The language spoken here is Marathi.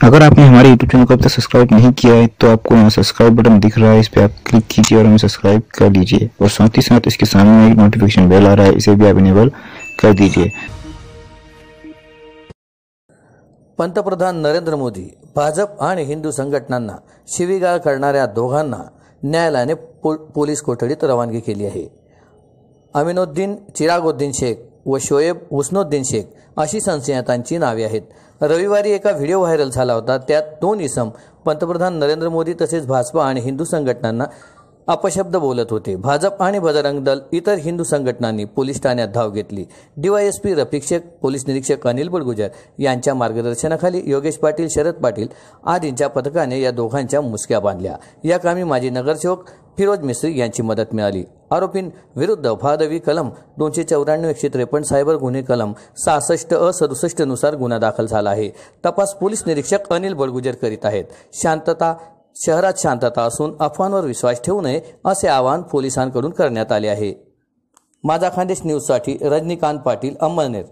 अगर आपने हमारे यूट्यूब चैनल को अब तक सब्सक्राइब नहीं किया है तो आपको यहाँ सब्सक्राइब बटन दिख रहा है इस पर आप क्लिक कीजिए और हमें सब्सक्राइब कर लीजिए। और साथ ही साथ इसके सामने एक नोटिफिकेशन बेल आ रहा है इसे भी आप इनेबल कर दीजिए। पंतप्रधान नरेंद्र मोदी भाजप आणि हिंदू संघटनांना शिवीगाळ करणाऱ्या दोघांना न्यायालयाने पो पोलीस कोठडीत रवानगी केली आहे. अमिनुद्दीन चिरागुद्दीन शेख व शोएब हुस्नुद्दीन शेख अशी संशयितांची नावे आहेत. रविवारी एका व्हिडिओ व्हायरल झाला होता. त्यात दोन इसम पंतप्रधान नरेंद्र मोदी तसेच भाजपा आणि हिंदू संघटनांना अपशब्द बोलत होते. भाजप आणि बजरंग दल इतर हिंदू संघटनांनी पोलीस ठाण्यात धाव घेतली. डीवायएसपी रफिक शेख पोलीस निरीक्षक अनिल बडगुजर यांच्या मार्गदर्शनाखाली योगेश पाटील शरद पाटील आदींच्या पथकाने या दोघांच्या मुसक्या बांधल्या. या कामी माजी नगरसेवक फिरोज मिस्त्री यांची मदत मिळाली. आरोपींविरुद्ध भादवी कलम दोनशे चौऱ्याण्णव एकशे त्रेपन्न सायबर गुन्हे कलम सहासष्ट अ सदुसष्टनुसार गुन्हा दाखल झाला आहे. तपास पोलीस निरीक्षक अनिल बळगुजर करीत आहेत. शांतता शहरात शांतता असून अफवांवर विश्वास ठेवू नये असे आवाहन पोलिसांकडून करण्यात आले आहे. माझा खानदेश न्यूजसाठी रजनीकांत पाटील अंमळनेर